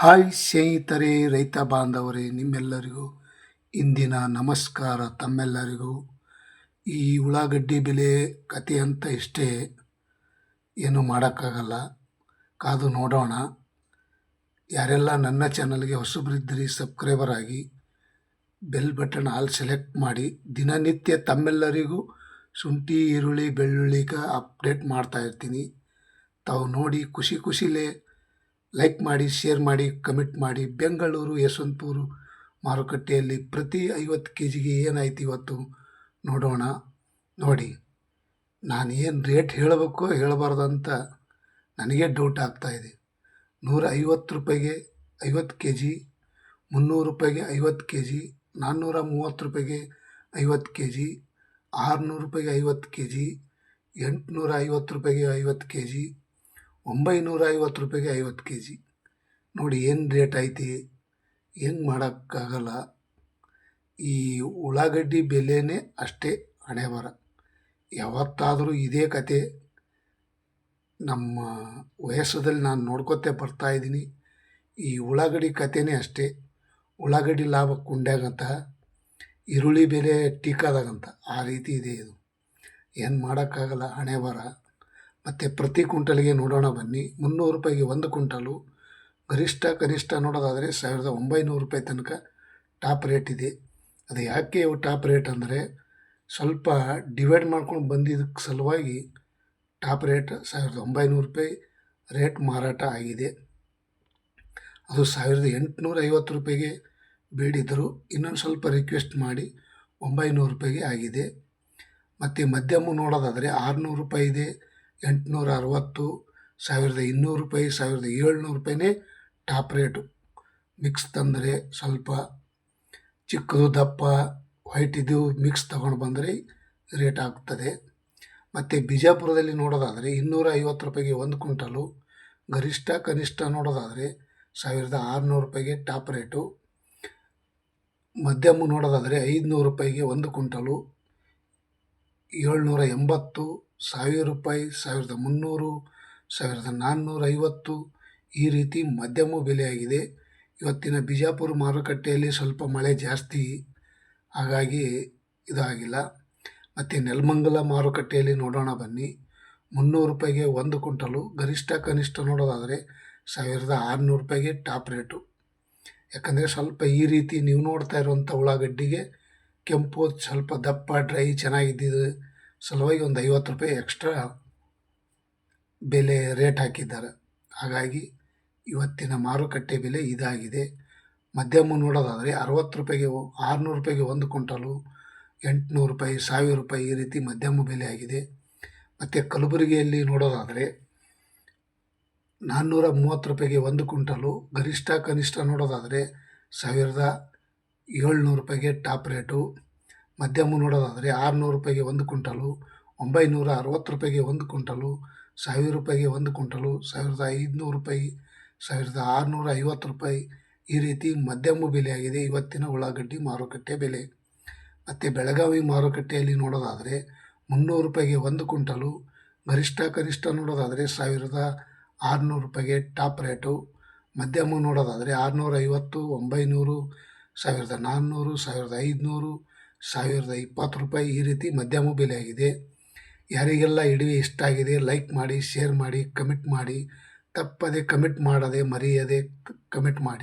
Hi ಸ್ನೇಹಿತರೆ, ರೈತ ಬಾಂಧವರೇ, ನಿಮ್ಮೆಲ್ಲರಿಗೂ ಇಂದಿನ ನಮಸ್ಕಾರ ತಮ್ಮೆಲ್ಲರಿಗೂ. ಈ ಉಳ್ಳಾಗಡ್ಡಿ ಬೆಲೆ ಕತೆ ಅಂತ ಇಷ್ಟೇ ಏನು ಮಾಡೋಕ್ಕಾಗಲ್ಲ. ಕಾದು ನೋಡೋಣ. ಯಾರೆಲ್ಲ ನನ್ನ ಚಾನಲ್ಗೆ ಹೊಸಬರಿದ್ದೀರಿ, ಸಬ್ಸ್ಕ್ರೈಬರ್ ಆಗಿ ಬೆಲ್ ಬಟನ್ ಆಲ್ ಸೆಲೆಕ್ಟ್ ಮಾಡಿ. ದಿನನಿತ್ಯ ತಮ್ಮೆಲ್ಲರಿಗೂ ಶುಂಠಿ, ಈರುಳ್ಳಿ ಬೆಳ್ಳುಳ್ಳಿಗ ಅಪ್ಡೇಟ್ ಮಾಡ್ತಾ ಇರ್ತೀನಿ. ತಾವು ನೋಡಿ ಖುಷಿ ಖುಷಿಲೇ ಲೈಕ್ ಮಾಡಿ ಶೇರ್ ಮಾಡಿ ಕಮೆಂಟ್ ಮಾಡಿ. ಬೆಂಗಳೂರು, ಯಶವಂತಪುರ ಮಾರುಕಟ್ಟೆಯಲ್ಲಿ ಪ್ರತಿ ಐವತ್ತು ಕೆ ಜಿಗೆ ಏನಾಯ್ತು ಇವತ್ತು? ನೋಡೋಣ. ನೋಡಿ, ನಾನು ಏನು ರೇಟ್ ಹೇಳಬೇಕು ಹೇಳಬಾರ್ದು ಅಂತ ನನಗೆ ಡೌಟ್ ಆಗ್ತಾಯಿದೆ ನೂರ ಐವತ್ತು ರೂಪಾಯಿಗೆ ಐವತ್ತು ಕೆ ಜಿ ಮುನ್ನೂರು ರೂಪಾಯಿಗೆ ಐವತ್ತು ಕೆ ಜಿ ನಾನ್ನೂರ ಮೂವತ್ತು ರೂಪಾಯಿಗೆ ಐವತ್ತು ಕೆ ಜಿ ಆರುನೂರು ರೂಪಾಯಿಗೆ ಐವತ್ತು ಕೆ ಜಿ ಎಂಟುನೂರ ಐವತ್ತು ರೂಪಾಯಿಗೆ ಐವತ್ತು ಕೆ ಜಿ ಒಂಬೈನೂರ ಐವತ್ತು ರೂಪಾಯಿಗೆ ಐವತ್ತು ಕೆ ಜಿ. ನೋಡಿ ಏನು ರೇಟ್ ಐತಿ? ಹೆಂಗೆ ಮಾಡೋಕ್ಕಾಗಲ್ಲ? ಈ ಉಳ್ಳಾಗಡ್ಡಿ ಬೆಲೆನೇ ಅಷ್ಟೇ ಹಣೆ ಬರ ಯಾವತ್ತಾದರೂ ಇದೇ ಕತೆ. ನಮ್ಮ ವಯಸ್ಸದಲ್ಲಿ ನಾನು ನೋಡ್ಕೊತೇ ಬರ್ತಾಯಿದ್ದೀನಿ ಈ ಉಳ್ಳಾಗಡ್ಡಿ ಕತೆನೇ ಅಷ್ಟೇ. ಉಳ್ಳಾಗಡ್ಡಿ ಲಾಭ ಕುಂಡ್ಯಾಗಂತ, ಈರುಳ್ಳಿ ಬೆಲೆ ಟೀಕಾದಾಗಂತ. ಆ ರೀತಿ ಇದೆ ಇದು. ಏನು ಮಾಡೋಕ್ಕಾಗಲ್ಲ ಹಣೆ ಬರ ಮತ್ತು ಪ್ರತಿ ಕ್ವಿಂಟಲ್ಗೆ ನೋಡೋಣ ಬನ್ನಿ. ಮುನ್ನೂರು ರೂಪಾಯಿಗೆ ಒಂದು ಕ್ವಿಂಟಲು. ಗರಿಷ್ಠ, ಕನಿಷ್ಠ ನೋಡೋದಾದರೆ ಸಾವಿರದ ಒಂಬೈನೂರು ರೂಪಾಯಿ ತನಕ ಟಾಪ್ ರೇಟ್ ಇದೆ. ಅದು ಯಾಕೆ ಟಾಪ್ ರೇಟ್ ಅಂದರೆ ಸ್ವಲ್ಪ ಡಿವೈಡ್ ಮಾಡ್ಕೊಂಡು ಬಂದಿದ್ದಕ್ಕೆ ಸಲುವಾಗಿ ಟಾಪ್ ರೇಟ್ ಸಾವಿರದ ಒಂಬೈನೂರು ರೂಪಾಯಿ ರೇಟ್ ಮಾರಾಟ ಆಗಿದೆ. ಅದು ಸಾವಿರದ ಎಂಟುನೂರ ಐವತ್ತು ರೂಪಾಯಿಗೆ ಬೇಡಿದ್ದರು ಇನ್ನೊಂದು ಸ್ವಲ್ಪ ರಿಕ್ವೆಸ್ಟ್ ಮಾಡಿ ಒಂಬೈನೂರು ರೂಪಾಯಿಗೆ ಆಗಿದೆ. ಮತ್ತು ಮಧ್ಯಮ ನೋಡೋದಾದರೆ ಆರುನೂರು ರೂಪಾಯಿ ಇದೆ. ಎಂಟುನೂರ ಅರವತ್ತು ಸಾವಿರದ ಇನ್ನೂರು ರೂಪಾಯಿ, ಸಾವಿರದ ಏಳ್ನೂರು ರೂಪಾಯಿನೇ ಟಾಪ್ ರೇಟು. ಮಿಕ್ಸ್ ತಂದರೆ ಸ್ವಲ್ಪ ಚಿಕ್ಕದು ದಪ್ಪ ವೈಟ್ ಇದು ಮಿಕ್ಸ್ ತಗೊಂಡು ಬಂದರೆ ರೇಟ್ ಆಗ್ತದೆ. ಮತ್ತು ಬಿಜಾಪುರದಲ್ಲಿ ನೋಡೋದಾದರೆ ಇನ್ನೂರ ಐವತ್ತು ರೂಪಾಯಿಗೆ ಒಂದು ಕ್ವಿಂಟಲು, ಗರಿಷ್ಠ ಕನಿಷ್ಠ ನೋಡೋದಾದರೆ ಸಾವಿರದ ಆರುನೂರು ರೂಪಾಯಿಗೆ ಟಾಪ್ ರೇಟು. ಮಧ್ಯಮ ನೋಡೋದಾದರೆ ಐದುನೂರು ರೂಪಾಯಿಗೆ ಒಂದು ಕ್ವಿಂಟಲು ಏಳ್ನೂರ ಎಂಬತ್ತು ಸಾವಿರ ರೂಪಾಯಿ, ಸಾವಿರದ ಮುನ್ನೂರು, ಸಾವಿರದ ನಾನ್ನೂರ ಐವತ್ತು ಈ ರೀತಿ ಮಧ್ಯಮ ಬೆಲೆಯಾಗಿದೆ. ಇವತ್ತಿನ ಬಿಜಾಪುರ ಮಾರುಕಟ್ಟೆಯಲ್ಲಿ ಸ್ವಲ್ಪ ಮಳೆ ಜಾಸ್ತಿ ಹಾಗಾಗಿ ಇದಾಗಿಲ್ಲ. ಮತ್ತು ನೆಲಮಂಗಲ ಮಾರುಕಟ್ಟೆಯಲ್ಲಿ ನೋಡೋಣ ಬನ್ನಿ. ಮುನ್ನೂರು ರೂಪಾಯಿಗೆ ಒಂದು ಕ್ವಿಂಟಲು, ಗರಿಷ್ಠ ಕನಿಷ್ಠ ನೋಡೋದಾದರೆ ಸಾವಿರದ ಆರುನೂರು ರೂಪಾಯಿಗೆ ಟಾಪ್ ರೇಟು. ಯಾಕಂದರೆ ಸ್ವಲ್ಪ ಈ ರೀತಿ ನೀವು ನೋಡ್ತಾ ಇರುವಂಥ ಉಳ್ಳಾಗಡ್ಡಿಗೆ ಕೆಂಪು, ಸ್ವಲ್ಪ ದಪ್ಪ, ಡ್ರೈ, ಚೆನ್ನಾಗಿದ್ದಿದ್ದು ಸಲುವಾಗಿ ಒಂದು ಐವತ್ತು ರೂಪಾಯಿ ಎಕ್ಸ್ಟ್ರಾ ಬೆಲೆ ರೇಟ್ ಹಾಕಿದ್ದಾರೆ. ಹಾಗಾಗಿ ಇವತ್ತಿನ ಮಾರುಕಟ್ಟೆ ಬೆಲೆ ಇದಾಗಿದೆ. ಮಧ್ಯಮ ನೋಡೋದಾದರೆ ಅರವತ್ತು ರೂಪಾಯಿಗೆ ಆರುನೂರು ರೂಪಾಯಿಗೆ ಒಂದು ಕ್ವಿಂಟಲು ಎಂಟುನೂರು ರೂಪಾಯಿ, ಸಾವಿರ ರೂಪಾಯಿ ಈ ರೀತಿ ಮಧ್ಯಮ ಬೆಲೆ ಆಗಿದೆ. ಮತ್ತು ಕಲಬುರಗಿಯಲ್ಲಿ ನೋಡೋದಾದರೆ ನಾನ್ನೂರ ಮೂವತ್ತು ರೂಪಾಯಿಗೆ ಒಂದು ಕ್ವಿಂಟಲು ಗರಿಷ್ಠ ಕನಿಷ್ಠ ನೋಡೋದಾದರೆ ಸಾವಿರದ ಏಳ್ನೂರು ರೂಪಾಯಿಗೆ ಟಾಪ್ ರೇಟು. ಮಧ್ಯಮ ನೋಡೋದಾದರೆ ಆರುನೂರು ರೂಪಾಯಿಗೆ ಒಂದು ಕ್ವಿಂಟಲು, ಒಂಬೈನೂರ ಅರವತ್ತು ರೂಪಾಯಿಗೆ ಒಂದು ಕ್ವಿಂಟಲು, ಸಾವಿರ ರೂಪಾಯಿಗೆ ಒಂದು ಕ್ವಿಂಟಲು, ಸಾವಿರದ ಐದುನೂರು ರೂಪಾಯಿ, ಸಾವಿರದ ಆರುನೂರ ಐವತ್ತು ರೂಪಾಯಿ ಈ ರೀತಿ ಮಧ್ಯಮ ಬೆಲೆಯಾಗಿದೆ. ಇವತ್ತಿನ ಉಳ್ಳಾಗಡ್ಡಿ ಮಾರುಕಟ್ಟೆ ಬೆಲೆ. ಮತ್ತು ಬೆಳಗಾವಿ ಮಾರುಕಟ್ಟೆಯಲ್ಲಿ ನೋಡೋದಾದರೆ ಮುನ್ನೂರು ರೂಪಾಯಿಗೆ ಒಂದು ಕ್ವಿಂಟಲು, ಗರಿಷ್ಠ ಕನಿಷ್ಠ ನೋಡೋದಾದರೆ ಸಾವಿರದ ಆರುನೂರು ರೂಪಾಯಿಗೆ ಟಾಪ್ ರೇಟು. ಮಧ್ಯಮ ನೋಡೋದಾದರೆ ಆರುನೂರ ಐವತ್ತು, ಒಂಬೈನೂರು ಸಾವಿರದ ನಾನ್ನೂರು, ಸಾವಿರದ ಐದುನೂರು, ಸಾವಿರದ ಇಪ್ಪತ್ತು ರೂಪಾಯಿ ಈ ರೀತಿ ಮಧ್ಯಮ ಬೆಲೆ ಆಗಿದೆ. ಯಾರಿಗೆಲ್ಲ ಇಡೀ ಇಷ್ಟ ಆಗಿದೆ, ಲೈಕ್ ಮಾಡಿ, ಶೇರ್ ಮಾಡಿ, ಕಮೆಂಟ್ ಮಾಡಿ, ತಪ್ಪದೆ ಕಮೆಂಟ್ ಮಾಡದೆ, ಮರೆಯದೆ ಕಮೆಂಟ್ ಮಾಡಿ.